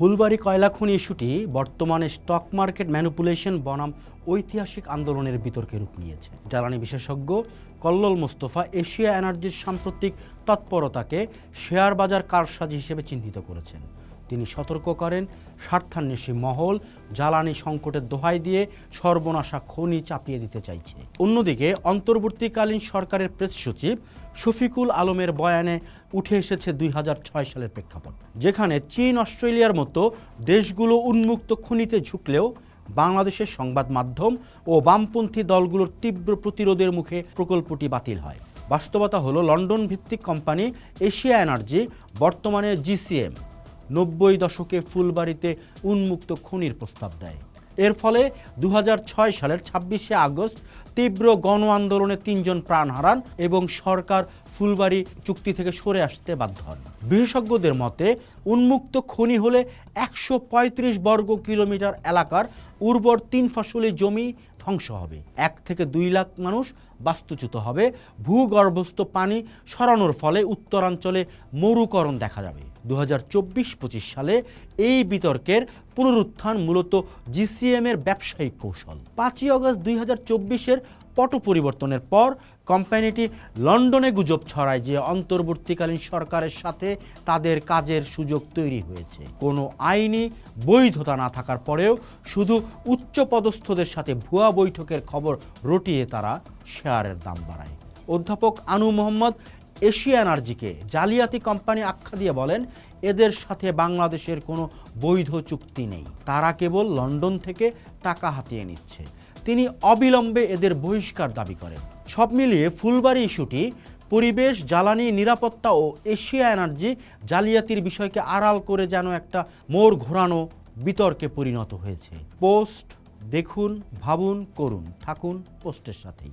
ফুলবাড়ি কয়লা খনি ইস্যুটি বর্তমানে স্টক মার্কেট ম্যানুপুলেশন বনাম ঐতিহাসিক আন্দোলনের বিতর্কে রূপ নিয়েছে। জ্বালানি বিশেষজ্ঞ কল্লোল মোস্তফা এশিয়া এনার্জির সাম্প্রতিক তৎপরতাকে শেয়ার বাজার কারসাজি হিসেবে চিহ্নিত করেছেন। তিনি সতর্ক করেন। স্বার্থান্বেষী মহল জ্বালানি সংকটের দোহাই দিয়ে সর্বনাশা খনি চাপিয়ে দিতে চাইছে। অন্যদিকে অন্তর্বর্তীকালীন সরকারের প্রেস সচিব শফিকুল আলমের বয়ানে উঠে এসেছে দুই হাজার ছয় সালের প্রেক্ষাপট, যেখানে চীন, অস্ট্রেলিয়ার মতো দেশগুলো উন্মুক্ত খনিতে ঝুঁকলেও বাংলাদেশের সংবাদ মাধ্যম ও বামপন্থী দলগুলোর তীব্র প্রতিরোধের মুখে প্রকল্পটি বাতিল হয়। বাস্তবতা হলো লন্ডন ভিত্তিক কোম্পানি এশিয়া এনার্জি, বর্তমানে জিসিএম। নব্বই দশকে ফুলবাড়িতে উন্মুক্ত খনির প্রস্তাব দেয়। এর ফলে দুহাজার ছয় সালের ছাব্বিশে আগস্ট তীব্র গণ আন্দোলনে তিনজন প্রাণ হারান এবং সরকার ফুলবাড়ি চুক্তি থেকে সরে আসতে বাধ্য হন। বিশেষজ্ঞদের মতে, উন্মুক্ত খনি হলে একশো পঁয়ত্রিশ বর্গ কিলোমিটার এলাকার উর্বর তিন ফসলি জমি ধ্বংস হবে। এক থেকে দুই লাখ মানুষ বাস্তুচ্যুত হবে। ভূগর্ভস্থ পানি সরানোর ফলে উত্তরাঞ্চলে মরুকরণ দেখা যাবে। দু হাজার সালে এই বিতর্কের পুনরুত্থান মূলত জিসিএমের ব্যবসায়িক কৌশল। পাঁচই অগস্ট দুই হাজার পট পরিবর্তনের পর কোম্পানিটি লন্ডনে গুজব ছড়ায় যে অন্তর্বর্তীকালীন সরকারের সাথে তাদের কাজের সুযোগ তৈরি হয়েছে। কোনো আইনি বৈধতা না থাকার পরেও শুধু উচ্চপদস্থদের সাথে ভুয়া বৈঠকের খবর রটিয়ে তারা শেয়ারের দাম বাড়ায়। অধ্যাপক আনু মোহাম্মদ এশিয়া এনার্জিকে জালিয়াতি কোম্পানি আখ্যা দিয়ে বলেন, এদের সাথে বাংলাদেশের কোনো বৈধ চুক্তি নেই। তারা কেবল লন্ডন থেকে টাকা হাতিয়ে নিচ্ছে। তিনি অবিলম্বে এদের বহিষ্কার দাবি করেন। সব মিলিয়ে ফুলবাড়ি ইস্যুটি পরিবেশ, জ্বালানি, নিরাপত্তা ও এশিয়া এনার্জি জালিয়াতির বিষয়কে আড়াল করে যেন একটা মোড় ঘোরানো বিতর্কে পরিণত হয়েছে। পোস্ট দেখুন, ভাবুন, করুন, থাকুন পোস্টের সাথেই।